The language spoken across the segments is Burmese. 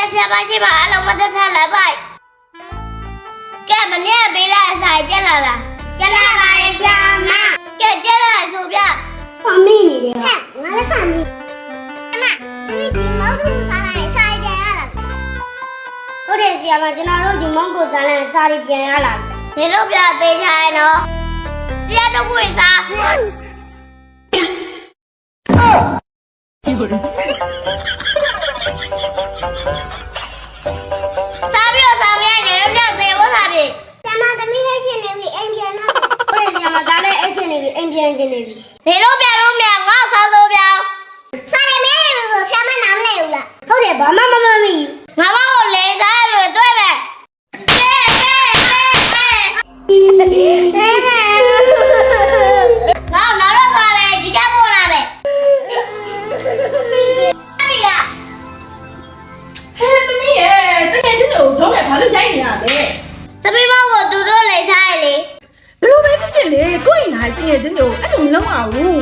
ရဲ့ဆရာမရှိပါအလုံးမတက်ထားလိုက်ပိုက်ကဲမနေ့ကပေးလိုက်အစာကြက်လာလားကြက်လာပါရဲ့ဆရာမကဲကြက်လာဆိုပြဖာမိနေတယ်ဟဲ့ငါလည်းစာမီအမဒီဒီမောင်တို့စားလိုက်စာပြန်ရလားဟုတ်တယ်ဆရာမကျွန်တော်တို့ဒီမွန်ကိုစားလိုက်စားပြီးပြန်ရလာပြီဒီလိုပြသေးချာရဲ့နော်တရားတော့ကိုစားစား ပြီအိမ်ပြန်ချင်နေပြီဘယ်လိုပြန်လို့မရငါစားစိုးပြောင်းစားတယ်မရနေလို့ဆရာမနားမလဲဘူးလားဟုတ်တယ်ဘာမှမမမီငါမကိုလေစားလို့တွေ့မယ်ကဲကဲကဲကဲငါနောက်တော့သွားလေဒီကပေါ်လာမယ်ပြီလားဟဲ့သမီးရဲ့တကယ်ချင်းတို့တော့မဲ့ဘာလို့ရိုက်နေရလဲသမီးမကိုသူတို့လေစားရလေ ဘ လို့ပဲဖြစ်ဖြစ်လေကိုယ့်ရင်လာတကယ်ချင်းတို့အဲ့လိုမလုပ်အောင်ဘူး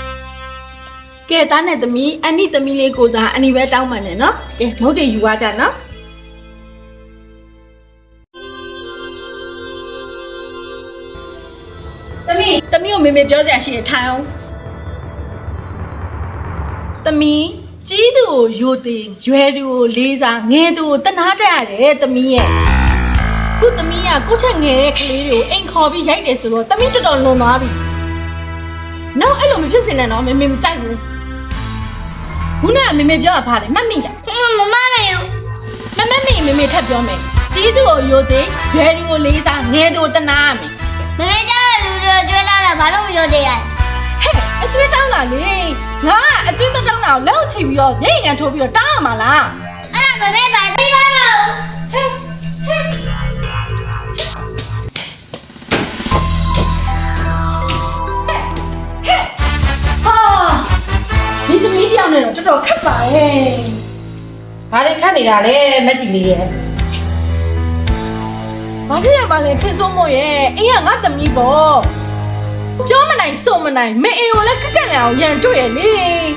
ကဲသားနဲ့သမီးအန်နီသမီးလေးကိုစားအန်နီပဲတောင်းပန်နေနော်ကဲမဟုတ်တယ်ယူသွားကြနော်သမီးသမီးကိုမေမေပြောစရာရှိရထိုင်အောင်သမီးကြီးသူကိုယိုတင်ရွယ်သူကိုလေးစားငယ်သူကိုတနာတတ်ရတယ်သမီးရဲ့ ခုသမီးကကိုယ့်ထက်ငယ်တဲ့ကလေးတွေကိုအိမ်ခေါ်ပြီးရိုက်တယ်ဆိုတော့သမီးတော်တော်လွန်သွားပြီ။နောက်အဲ့လိုမဖြစ်စင်နဲ့တော့မေမေမကြိုက်ဘူး။ခုနကမေမေပြောတာဘာလဲမှတ်မိလားဟင်းမမမေဘူး။မမတ်မိရင်မေမေထပ်ပြောမယ်။ကြီးသူကိုယိုသေးရွယ်သူကိုလေးစားငယ်သူကိုတနာရမယ်မမေကြောက်တဲ့လူတွေကျွေးလာတာဘာလို့မပြောသေးရလဲ။ဟဲ့အကျွေးတောင်းတာလေ။ငါကအကျွေးတောင်းတာကိုလက်ချီပြီးတော့မျက်ရည်ကန်ထိုးပြီးတော့တောင်းရမှာလားအဲ့ဒါမမေပါတိပါမ တော့တော်တော်ခက်ပါရဲ့ဘာတွေခတ်နေတာလဲမက်ကြီးလေးရဲ့ဘာဖြစ်ရပါလဲခင်စိုးမို့ရဲ့အိမ်ကငါသမီးပေါ့ပြောမနိုင်စုံမနိုင်မအိမ်ကိုလည်းကက်ကက်နေအောင်ရန်တွေ့ရလေ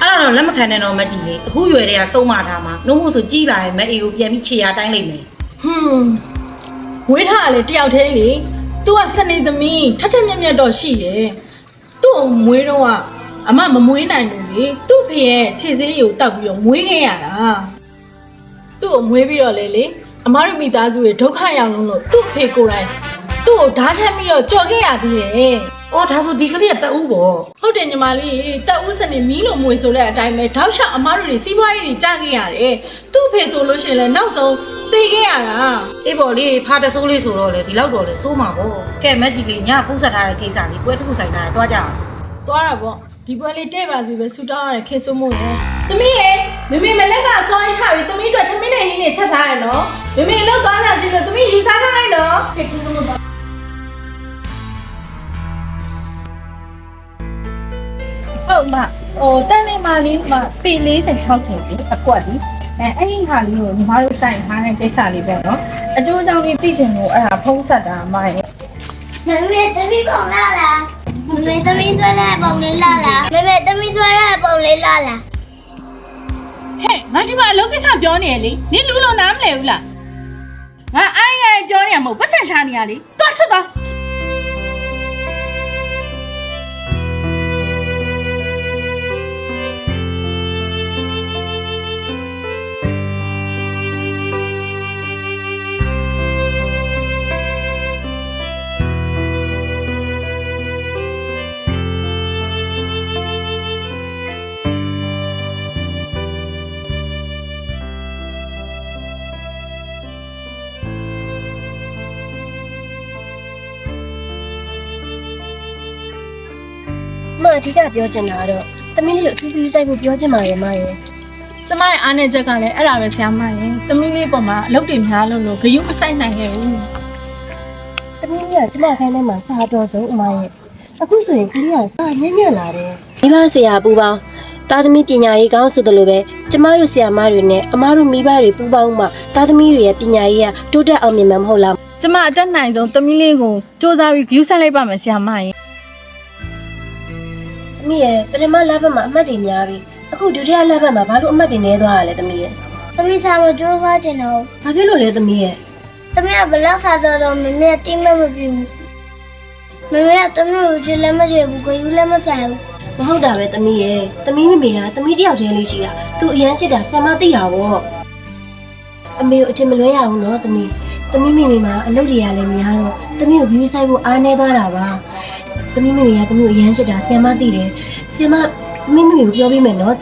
အဲ့ဒါတော့လက်မခံနဲ့တော့မက်ကြီးလေးအခုရွယ်တွေကစုံမထားမှာနှုတ်မှုဆိုကြီးလာရင်မက်အေကိုပြန်ပြီးခြေရတိုင်းလိုက်မယ်ဟွန်းဝေးထားရလေတယောက်တည်းလေသူကစနေသမီးထက်ထက်မြက်မြက်တော့ရှိတယ်သူ့ကိုမွေးတော့ကအမမမွေးနိုင်ဘူးလေသူ့ ဖေရဲ့ခြေစေးကိုတောက်ပြီးတော့မွေးခဲ့ရတာသူ့ကိုမွေးပြီးတော့လေလေအမတို့မိသားစုရဲ့ဒုက္ခရောက်လုံးလို့သူ့အဖေကိုယ်တိုင်သူ့ကိုဓာတ်ထမ်းပြီးတော့ကြော်ခဲ့ရသေးတယ်အော်ဒါဆိုဒီကလေးကတက်ဦးပေါ့ဟုတ်တယ်ညီမလေးတက်ဦးစနေမီးလိုမွေဆိုတဲ့အတိုင်းပဲတောက်လျှောက်အမားတို့တွေစီးပွားရေးတွေကြားခဲ့ရတယ်သူ့ဖေဆိုလို့ရှိရင်လည်းနောက်ဆုံးသေခဲ့ရတာအေးပေါ့လေဖာတဆိုးလေးဆိုတော့လေဒီလောက်တော့လေစိုးမှာပေါ့ကဲမက်ကြီးလေးညဖုံးဆက်ထားတဲ့ကိစ္စလေးပွဲတစ်ခုဆိုင်တာတွားကြအောင်သွားတာပေါ့ ဒီပွဲလေးတဲ့ပါစီပဲဆူတောင်းရတဲ့ခေတ်ဆိုးမို့လေသမီးရေမမေမလက်ကအစောင်းထားပြီးသမီးတို့ထမင်းနဲ့ဟင်းနဲ့ချက်ထားရနော်မမေလောက်သွားလာရှိလို့သမီးယူစားထားလိုက်နော်ခေတ်ဆိုးမို့ဟုတ်မဟိုတန်းနေမာလေးမှာပေ40 60ပြီအကွက်ဒီအဲအဲ့ဒီဟာလေးကိုညီမတို့စိုက်ထားတဲ့ကိစ္စလေးပဲနော်အကျိုးအကြောင်းလေးသိချင်လို့အဲ့ဒါဖုံးဆက်တာမရဲ့မမေသမီးပုံလာလား မမေသမီးဆွဲတဲ့ပုံလေးလာလားမမေသမီးဆွဲတဲ့ပုံလေးလာလားဟဲ့ငါဒီမှာအလုပ်ကိစ္စပြောနေရလေနင်လူလုံးနားမလဲဘူးလားငါအားရရပြောနေရမဟုတ်ပတ်စံရှာနေရလေသွားထွက်သွား အဓိကပြောချင်တာကတော့တမီးလေးကိုအထူးပြုဆိုင်ဖို့ပြောချင်ပါရဲ့မရဲ့ကျမရဲ့အားနေချက်ကလည်းအဲ့ဒါပဲဆရာမရင်တမီးလေးပေါ်မှာအလုပ်တွေများလို့လို့ဂယုမဆိုင်နိုင်ခဲ့ဘူးတမီးလေးကကျမခိုင်းထဲမှာစာတော်ဆုံးအမရဲ့အခုဆိုရင်ကလေးကစာညံ့ညံ့လာတယ်မိဘဆရာပူပေါင်းသားသမီးပညာရေးကောင်းဆိုတယ်လို့ပဲကျမတို့ဆရာမတွေနဲ့အမတို့မိဘတွေပူပေါင်းမှသားသမီးတွေရဲ့ပညာရေးကတိုးတက်အောင်မြင်မှာမဟုတ်လားကျမအတက်နိုင်ဆုံးတမီးလေးကိုစူးစမ်းပြီးဂယုဆိုင်လိုက်ပါမယ်ဆရာမရင်သ မီးရဲ့ပထမလဘက်မှာအမှတ်တွေများပြီအခုဒုတိယလဘက်မှာဘာလို့အမှတ်တွေနည်းသွားရလဲသမီးရဲ့ဟသမီးစားမကြိုးစားချင်တော့။ဘာဖြစ်လို့လဲသမီးရဲ့သမီးကဘလောက်စားတော့တော့မမေကတိမမပြဘူးမမေကသမီးကိုကြည့်လည်းမကြည့်ဘူးကိုယူလည်းမဆိုင်ဘူး။မဟုတ်တာပဲသမီးရဲ့။သမီးမမေကသမီးတယောက်တည်းလေးရှိတာ။ तू အရန်ချစ်တာဆရာမသိတာဗော။အမေကိုအထင်မလွဲရဘူးနော်သမီး။သမီးမိမိမှာအလုပ်တွေကလည်းများတော့သမီးကို view ဆိုင်ဖို့အားနေသွားတာပါ။ သမီးမိမိကသမီးကိုအရန်ချစ်တာဆရာမသိတယ်။ဆရာမမိမိကိုပြောပြမယ်နော်